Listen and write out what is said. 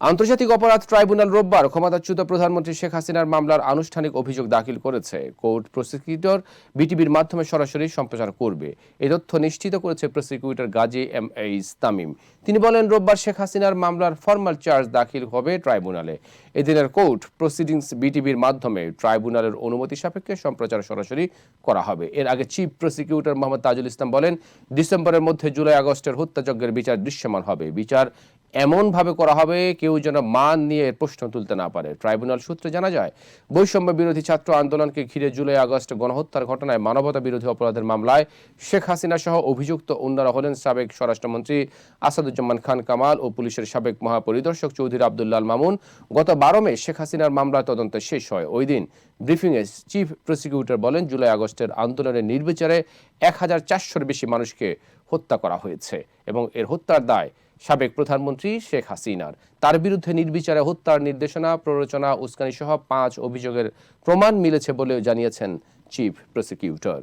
আন্তর্জাতিক অপরাধ ট্রাইব্যুনাল রোববার ক্ষমতাচ্যুত প্রধানমন্ত্রী শেখ হাসিনার মামলার আনুষ্ঠানিক অভিযোগ দাখিল করেছে। কোর্ট প্রসিকিউটর বিটিভির মাধ্যমে সরাসরি সম্প্রচার করবে। এই তথ্য নিশ্চিত করেছে prosecutor Gazi M H Tamim তিনি বলেন, রোববার শেখ হাসিনার মামলার ফর্মাল চার্জ দাখিল হবে ট্রাইব্যুনালে। এদিনের কোর্ট প্রসিডিংস বিটিভির মাধ্যমে ট্রাইব্যুনালের অনুমতি সাপেক্ষে সম্প্রচার সরাসরি করা হবে। এর আগে চিফ প্রসিকিউটর মোহাম্মদ তাজুল ইসলাম বলেন, ডিসেম্বরের মধ্যে জুলাই আগস্টের হত্যাযজ্ঞের বিচার দৃশ্যমান হবে। বিচার এমনভাবে করা হবে, কেউ যেন মান নিয়ে এর প্রশ্ন তুলতে না পারে। ট্রাইব্যুনাল সূত্রে জানা যায়, বৈষম্য বিরোধী ছাত্র আন্দোলনকে ঘিরে জুলাই আগস্ট গণহত্যার ঘটনায় মানবতা বিরোধী অপরাধের মামলায় শেখ হাসিনা সহ অভিযুক্ত অন্যরা হলেন সাবেক স্বরাষ্ট্রমন্ত্রী আসাদুজ্জামান খান কামাল ও পুলিশের সাবেক মহাপরিদর্শক চৌধুরী আবদুল্লাল মামুন। গত বারো মে শেখ হাসিনার মামলা তদন্ত শেষ হয়। ওই দিন ব্রিফিংয়ে চিফ প্রসিকিউটর বলেন, জুলাই আগস্টের আন্দোলনের নির্বিচারে এক হাজার চারশোর বেশি মানুষকে হত্যা করা হয়েছে এবং এর হত্যার দায় সাবেক প্রধানমন্ত্রী শেখ হাসিনার। তার বিরুদ্ধে নির্বিচারে হত্যার নির্দেশনা, প্ররোচনা উস্কানি সহ পাঁচ অভিযোগের প্রমাণ মিলেছে বলেও জানিয়েছেন চিফ প্রসিকিউটর।